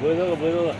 不会这个，不会这个。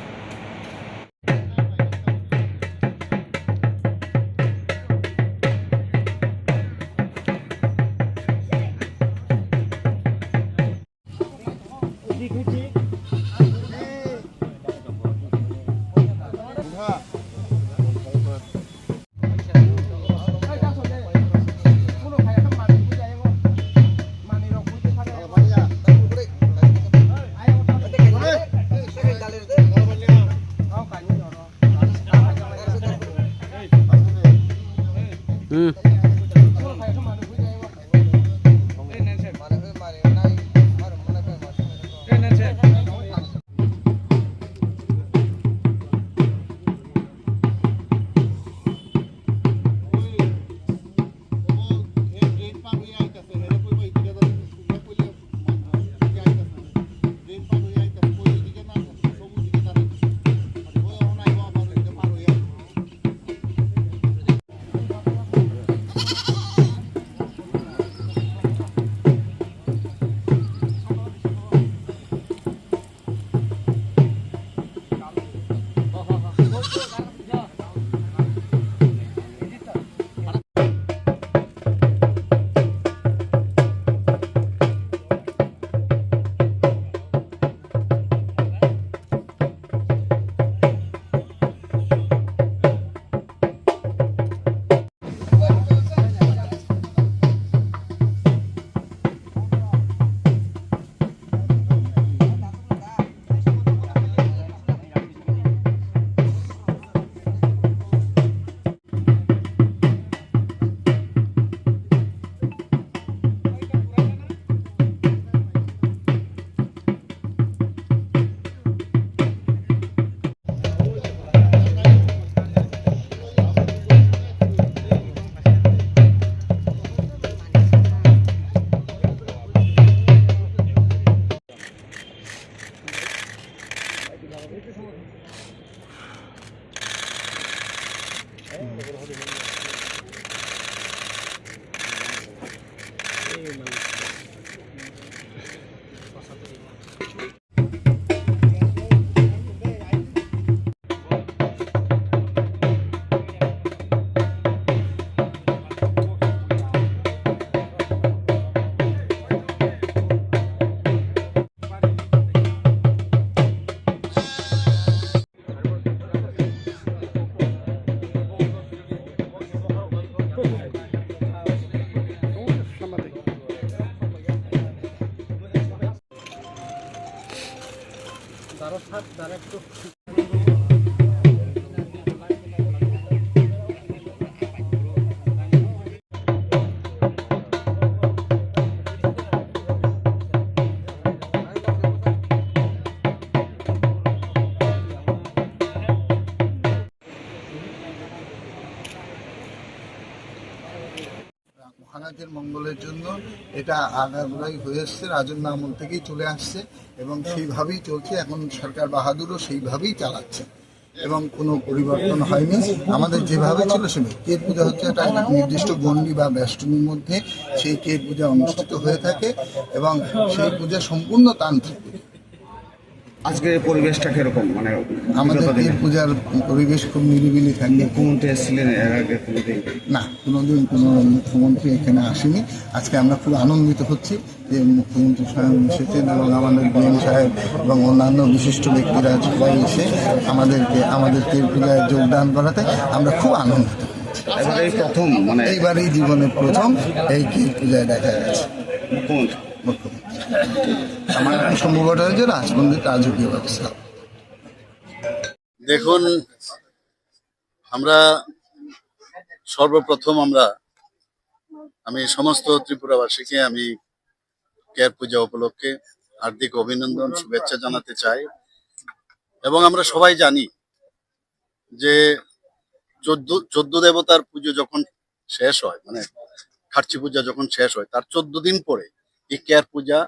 Mm. তারা থাক তারা একটু মহারাজের মঙ্গলের জন্য এটা আগাগোড়াই হয়ে এসছে রাজন্য আমল থেকেই চলে আসছে এবং সেইভাবেই চলছে এখন সরকার বাহাদুরও সেইভাবেই চালাচ্ছে এবং কোনো পরিবর্তন হয়নি। আমাদের যেভাবে ছিল সেভাবে। কের পূজা হচ্ছে একটা নির্দিষ্ট গণ্ডি বা ব্যষ্টনীর মধ্যে সেই কের পূজা অনুষ্ঠিত হয়ে থাকে এবং সেই পূজা সম্পূর্ণ তান্ত্রিক আজকের পরিবেশটা কীরকম? মানে আমাদের? কের পূজার পরিবেশ খুব নিরিবিলি থাকে। মুখ্যমন্ত্রী এসেছিলেন এর আগে কোনোদিন? না কোনোদিন কোনো মুখ্যমন্ত্রী এখানে আসেনি। আজকে আমরা খুব আনন্দিত হচ্ছি যে মুখ্যমন্ত্রী স্বয়ং এসেছেন এবং আমাদের বিএম সাহেব এবং অন্যান্য বিশিষ্ট ব্যক্তিরা সবাই এসে আমাদেরকে আমাদের তেল পূজায় যোগদান করাতে আমরা খুব আনন্দিত এবার প্রথম মানে এইবারই জীবনের প্রথম এই কেল পূজায় দেখা গেছে। মুখ্যমন্ত্রী। মুখ্যমন্ত্রী। আমার নাম শম্ভু ভট্টাচার্য রাজমন্দির রাজকীয় ব্যবস্থা দেখুন, আমরা সর্বপ্রথম আমরা, আমি সমস্ত ত্রিপুরাবাসীকে আমি কেয়ার পূজা উপলক্ষে হার্দিক অভিনন্দন, শুভেচ্ছা জানাতে চাই। এবং আমরা সবাই জানি যে চোদ্দ চোদ্দ দেবতার পুজো যখন শেষ হয় মানে খার্চি পূজা যখন শেষ হয়, তার চোদ্দ দিন পরে এই কেয়ার পূজা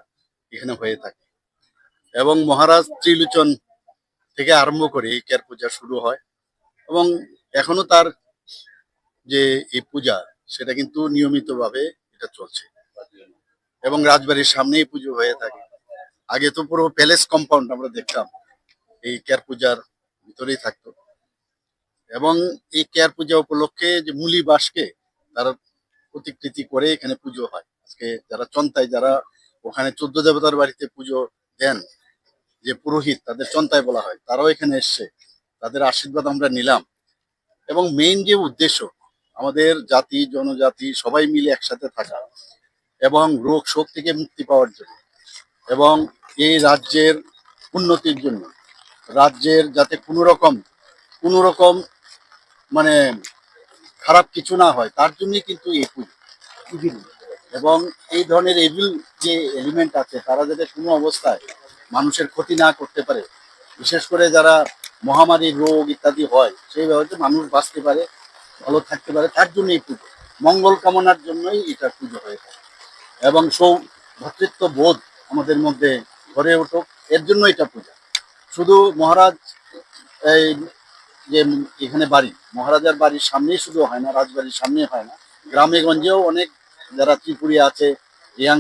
এখানে হয়ে থাকে। এবং মহারাজ ত্রিলোচন থেকে আরম্ভ করে এই কেয়ার পূজা শুরু হয়। এবং এখনও তার যে এই পূজা, সেটা কিন্তু নিয়মিতভাবে এটা চলছে। এবং রাজবাড়ির সামনেই পুজো হয়ে থাকে। আগে তো পুরো প্যালেস কম্পাউন্ড আমরা দেখতাম, এই কেয়ার পূজার ভিতরেই থাকতো। এবং এই কেয়ার পূজা উপলক্ষে যে মুলি বাসকে তার প্রতিকৃতি করে এখানে পুজো হয়। আজকে যারা চন্তায়, যারা ওখানে চোদ্দ দেবতার বাড়িতে পুজো দেন যে পুরোহিত, তাদের চন্তায় বলা হয়, তারাও এখানে এসছে, তাদের আশীর্বাদ আমরা নিলাম। এবং মেইন যে উদ্দেশ্য, আমাদের জাতি, জনজাতি, সবাই মিলে একসাথে থাকা এবং রোগ শোক থেকে মুক্তি পাওয়ার জন্য এবং এই রাজ্যের উন্নতির জন্য, রাজ্যের যাতে কোনো রকম কোনো রকম মানে খারাপ কিছু না হয়, তার জন্যই কিন্তু এই পুজো। এবং এই ধরনের এভিল যে এলিমেন্ট আছে, তারা যাতে কোনো অবস্থায় মানুষের ক্ষতি না করতে পারে, বিশেষ করে যারা মহামারী রোগ ইত্যাদি হয়, সেই সেইভাবে মানুষ বাঁচতে পারে, ভালো থাকতে পারে, তার জন্য এই পুজো। মঙ্গল কামনার জন্যই এটা পুজো হয়ে থাকে। এবং সৌ ভ্রাতৃত্ব বোধ আমাদের মধ্যে গড়ে উঠুক, এর জন্য এটা পূজা। শুধু মহারাজ এই যে এখানে বাড়ি, মহারাজার বাড়ির সামনেই শুধু হয় না, রাজবাড়ির সামনে হয় না, গ্রামে গঞ্জেও অনেক যারা ত্রিপুরি আছে ইয়াং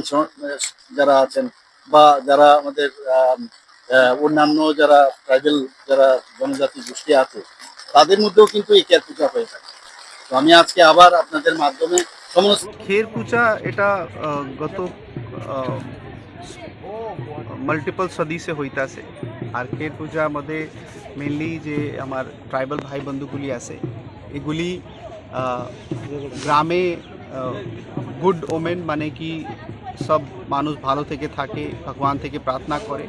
যারা আছেন, বা যারা আমাদের অন্যান্য যারা ট্রাইবেল যারা জনজাতি গোষ্ঠী আছে, তাদের মধ্যেও কিন্তু এই কেয়ারপুচা হয়ে থাকে। তো আমি আজকে আবার আপনাদের মাধ্যমে সমস্ত খেরপুচা এটা গত মাল্টিপল সদিসে হইতাছে। আর খের আমাদের মেইনলি যে আমার ট্রাইবাল ভাই বন্ধুগুলি আছে, এগুলি গ্রামে গুড ওমেন মানে কি সব মানুষ ভালো থেকে থাকে ভগবান থেকে প্রার্থনা করে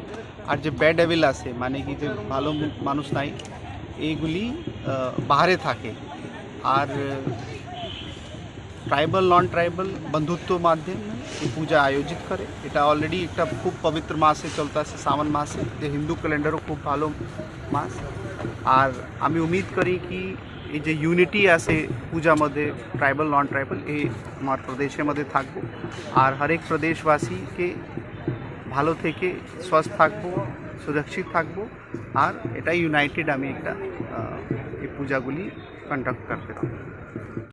আর যে ব্যাড এভিল আছে মানে কি যে ভালো মানুষ নাই এইগুলি আহ, বাহারে থাকে আর ট্রাইবাল নন ট্রাইবাল বন্ধুত্ব মাধ্যমে এই পূজা আয়োজিত করে এটা অলরেডি একটা খুব পবিত্র মাসে চলতে আছে শ্রাবণ মাসে যে হিন্দু ক্যালেন্ডারও খুব ভালো মাস আর আমি উম্মীদ করি কি এই যে ইউনিটি আছে পূজা মধ্যে ট্রাইবাল নন ট্রাইবাল এই আমার প্রদেশের মধ্যে থাকব। আর হরেক প্রদেশবাসীকে ভালো থেকে স্বস্থ থাকব, সুরক্ষিত থাকব। আর এটা ইউনাইটেড আমি একটা এই পূজাগুলি কন্ডাক্ট করতে থাকব